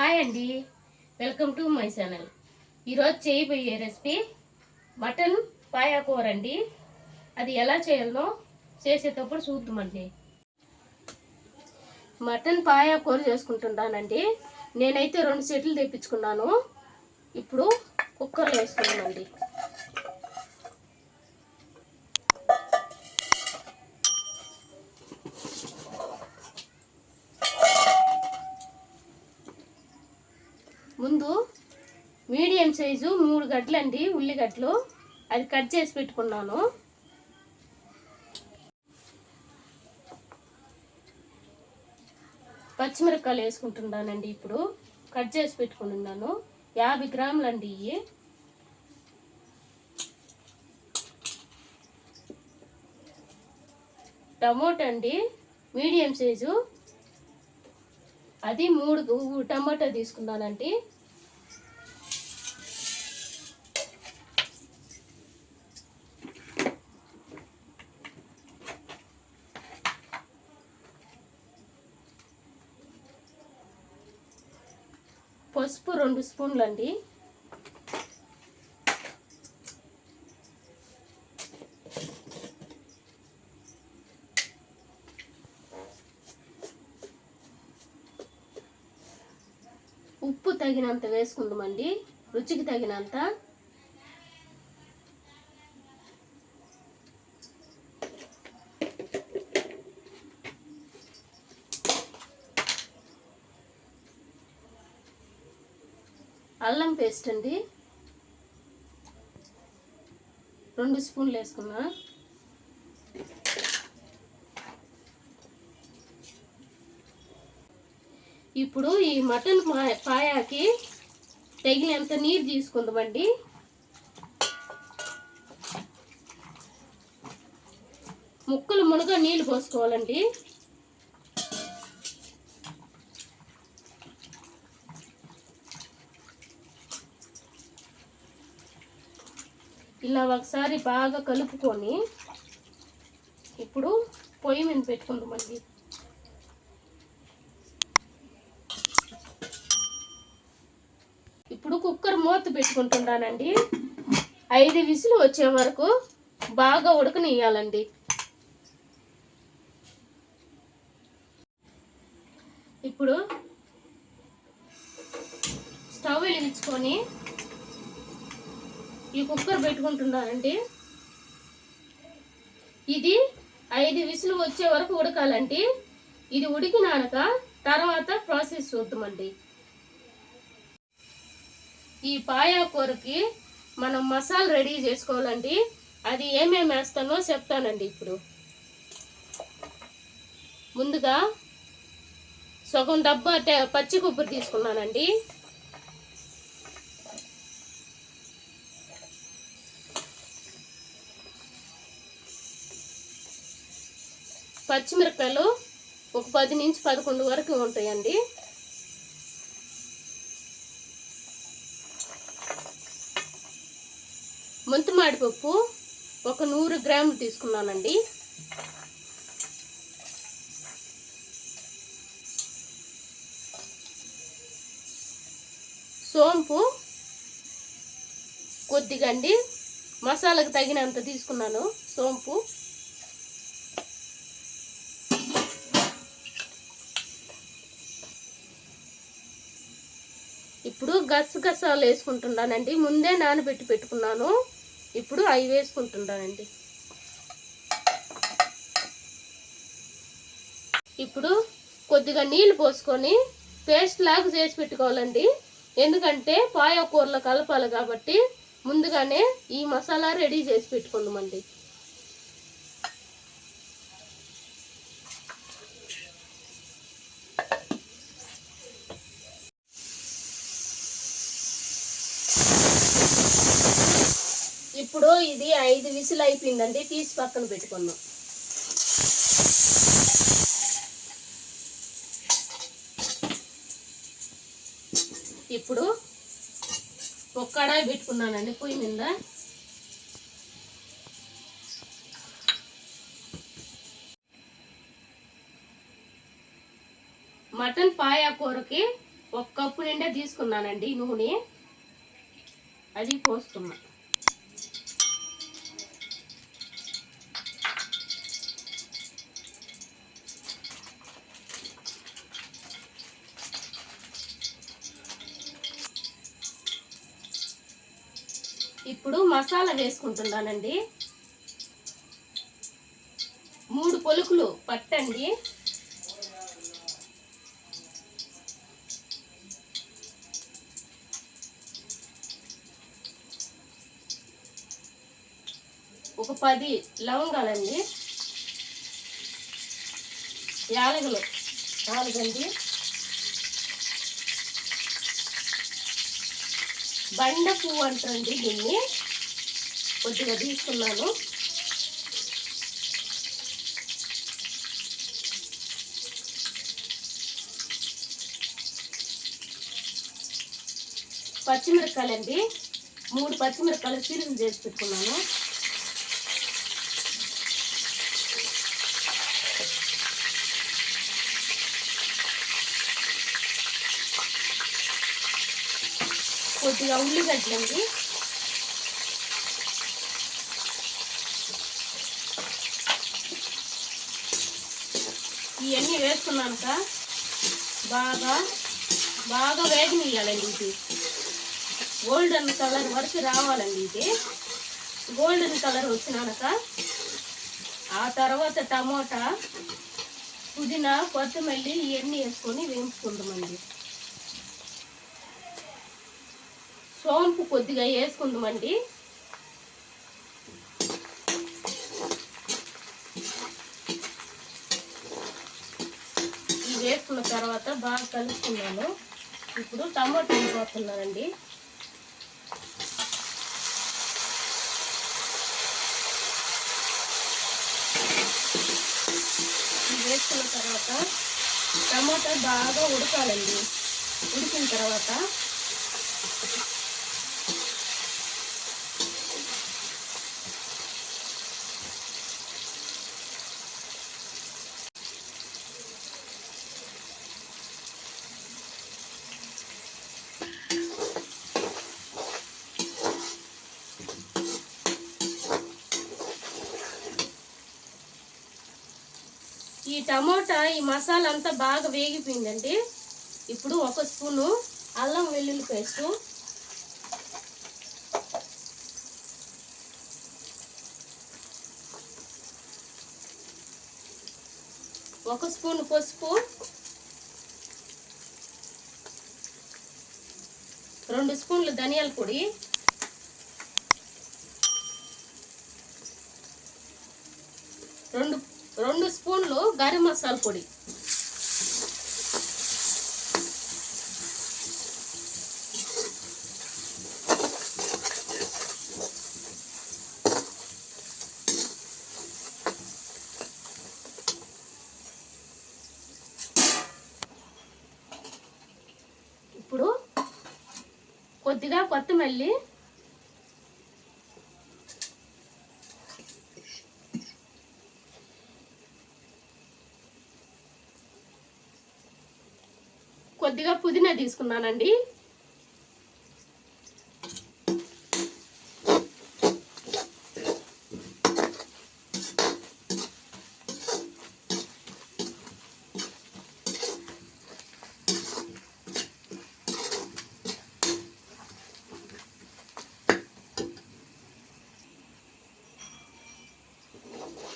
Hi అండి. Welcome to my channel. ఈరోజు చేయబోయే రెసిపీ మటన్ పాయా కూర అండి. అది ఎలా చేయాలో చేసేటప్పుడు చూద్దామండి. మటన్ పాయా కూర చేసుకుంటున్నానండి. నేనైతే రెండు సెట్లు తెప్పించుకున్నాను. ఇప్పుడు కుక్కర్లో వేసుకున్నానండి సైజు మూడు గడ్డలండి ఉల్లిగడ్డలు. అది కట్ చేసి పెట్టుకున్నాను. పచ్చిమిరపకాయలు వేసుకుంటున్నానండి ఇప్పుడు. కట్ చేసి పెట్టుకున్నాను. యాభై గ్రాములండి ఇవి. టమోటా అండి మీడియం సైజు. అది మూడు టమాటా తీసుకున్నానండి. పసుపు రెండు స్పూన్లు అండి ఉప్పు తగినంత వేసుకుందామండి. రుచికి తగినంత. అల్లం పేస్ట్ అండి. రెండు స్పూన్లు వేసుకున్నా. ఇప్పుడు ఈ మటన్ పాయాకి తగినంత నీరు తీసుకుందామండి. ముక్కలు మునగ నీళ్ళు పోసుకోవాలండి. ఇలా ఒకసారి బాగా కలుపుకొని ఇప్పుడు పొయ్యి మీద పెట్టుకుందామండి ఇప్పుడు కుక్కర్ మూత పెట్టుకుంటున్నానండి. ఐదు విసులు వచ్చే వరకు బాగా ఉడకనియాలండి ఇప్పుడు స్టవ్ వెలిగించుకొని ఈ కుక్కర్ పెట్టుకుంటున్నానండి. ఇది ఐదు విసులు వచ్చే వరకు ఉడకాలండి. ఇది ఉడికినాక తర్వాత ప్రాసెస్ చూద్దామండి. ఈ పాయా కూరకి మనం మసాలా రెడీ చేసుకోవాలండి. అది ఏమేమి వేస్తానో చెప్తానండి ఇప్పుడు. ముందుగా సగం డబ్బా పచ్చి కొబ్బరి తీసుకున్నానండి. పచ్చిమిరపకాయలు ఒక పది నుంచి పదకొండు వరకు ఉంటాయండి. ముంతమాడిపప్పు ఒక నూరు గ్రాములు తీసుకున్నానండి. సోంపు కొద్దిగా అండి. మసాలాకు తగినంత తీసుకున్నాను సోంపు. ఇప్పుడు గసగసాలు వేసుకుంటున్నానండి. ముందే నానబెట్టి పెట్టుకున్నాను. ఇప్పుడు అవి వేసుకుంటున్నానండి. ఇప్పుడు కొద్దిగా నీళ్ళు పోసుకొని పేస్ట్ లాగా చేసి పెట్టుకోవాలండి. ఎందుకంటే పాయ కూరలో కలపాలి కాబట్టి ముందుగానే ఈ మసాలా రెడీ చేసి పెట్టుకుందామండి. ఇప్పుడు ఇది ఐదు విసులు అయిపోయిందండి తీసి పక్కన పెట్టుకుందాం. ఇప్పుడు ఒక కడాయి పెట్టుకున్నానండి పొయ్యి మీద. మటన్ పాయా కూరకి ఒక కప్పు నిండా తీసుకున్నానండి నూనె. అది పోస్తున్నా ఇప్పుడు మసాలా వేసుకుంటున్నానండి. మూడు పొలుకులు పట్టండి. ఒక పది లవంగాలండి. యాలకులు నాలుగండి. బండ పువ్వు అంటండి దీన్ని. కొద్దిగా తీసుకున్నాను. పచ్చిమిరపకాయలు అండి మూడు పచ్చిమిరపకాయలు చీరలు చేసి పెట్టుకున్నాను. కొద్దిగా ఉల్లిగడ్డలండి. ఇవన్నీ వేసుకున్నాక బాగా బాగా వేగనియాలండి ఇది. గోల్డెన్ కలర్ వరకు రావాలండి ఇది. గోల్డెన్ కలర్ వచ్చినాక ఆ తర్వాత టమోటా పుదీనా కొత్తిమల్లి ఇవన్నీ వేసుకొని వేయించుకుందామండి. సోంపు కొద్దిగా వేసుకుందామండి. వేసుకున్న తర్వాత బాగా కలుపుకున్నాను. ఇప్పుడు టమాటా వేసిపోతున్నానండి వేసుకున్న తర్వాత టమాటా బాగా ఉడకాలండి. ఉడికిన తర్వాత టమోటా ఈ మసాలా అంతా బాగా వేగిపోయిందండి. ఇప్పుడు ఒక స్పూను అల్లం వెల్లుల్లి పేస్టు. ఒక స్పూన్ పసుపు. రెండు స్పూన్లు ధనియాల పొడి రెండు రెండు స్పూన్లు గరం మసాలా పొడి. ఇప్పుడు కొద్దిగా కొత్తిమల్లి కొద్దిగా పుదీనా తీసుకున్నానండి.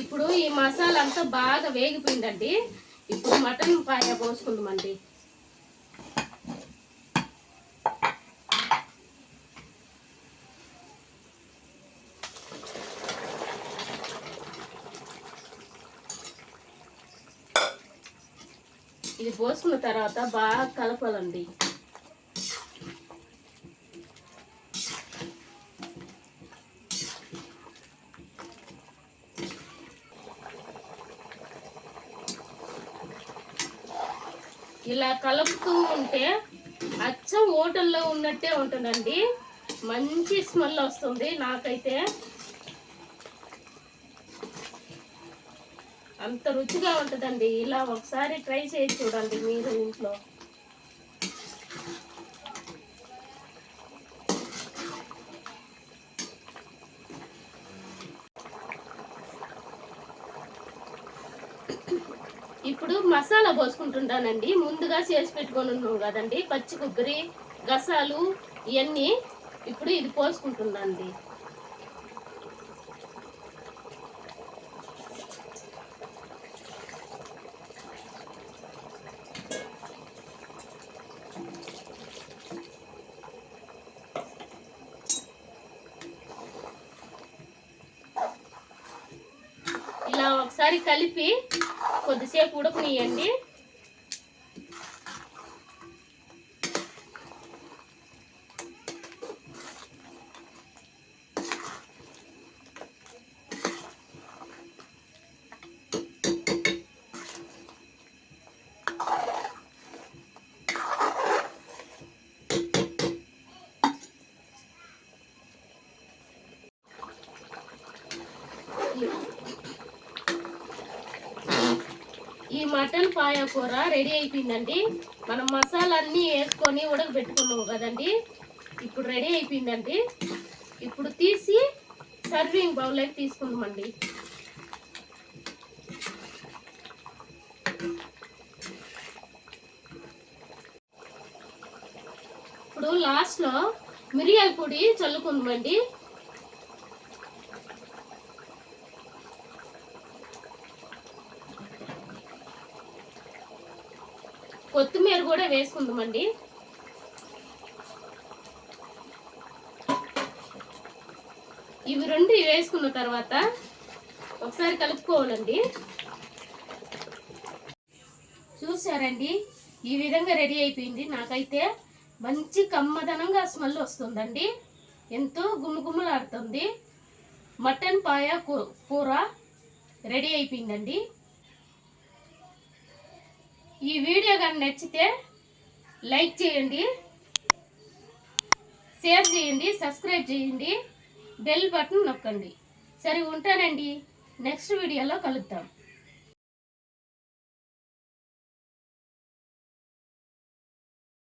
ఇప్పుడు ఈ మసాలా అంతా బాగా వేగిపోయిందండి. ఇప్పుడు మటన్ పాయ పోసుకుందామండి. ఇది పోసుకున్న తర్వాత బాగా కలపాలండి. ఇలా కలుపుతూ ఉంటే అచ్చం హోటల్లో ఉన్నట్టే ఉంటుందండి. మంచి స్మెల్ వస్తుంది నాకైతే. అంత రుచిగా ఉంటుందండి. ఇలా ఒకసారి ట్రై చేసి చూడండి మీరు ఇంట్లో. ఇప్పుడు మసాలా పోసుకుంటుంటానండి ముందుగా చేసి పెట్టుకొని ఉన్నాం కదండి. పచ్చి కొబ్బరి గసాలు ఇవన్నీ ఇప్పుడు ఇది పోసుకుంటున్నానండి. ఒకసారి కలిపి కొద్దిసేపు ఉడకనియండి మటన్ పాయ కూర రెడీ అయిపోయిందండి. మనం మసాలా అన్నీ వేసుకొని ఉడకబెట్టుకున్నాము కదండి. ఇప్పుడు రెడీ అయిపోయిందండి. ఇప్పుడు తీసి సర్వింగ్ బౌల్లోకి తీసుకుందామండి. ఇప్పుడు లాస్ట్లో మిరియాల పొడి చల్లుకుందామండి. కొత్తిమీర కూడా వేసుకుందామండి. ఇవి రెండు వేసుకున్న తర్వాత ఒకసారి కలుపుకోవాలండి. చూసారండి? ఈ విధంగా రెడీ అయిపోయింది. నాకైతే మంచి కమ్మదనంగా స్మెల్ వస్తుందండి. ఎంతో గుమ్మగుమ్మలాడుతుంది మటన్ పాయ కూ- కూర రెడీ అయిపోయిందండి. ఈ వీడియో కానీ నచ్చితే లైక్ చేయండి షేర్ చేయండి సబ్స్క్రైబ్ చేయండి బెల్ బటన్ నొక్కండి. సరే ఉంటానండి. నెక్స్ట్ వీడియోలో కలుద్దాం.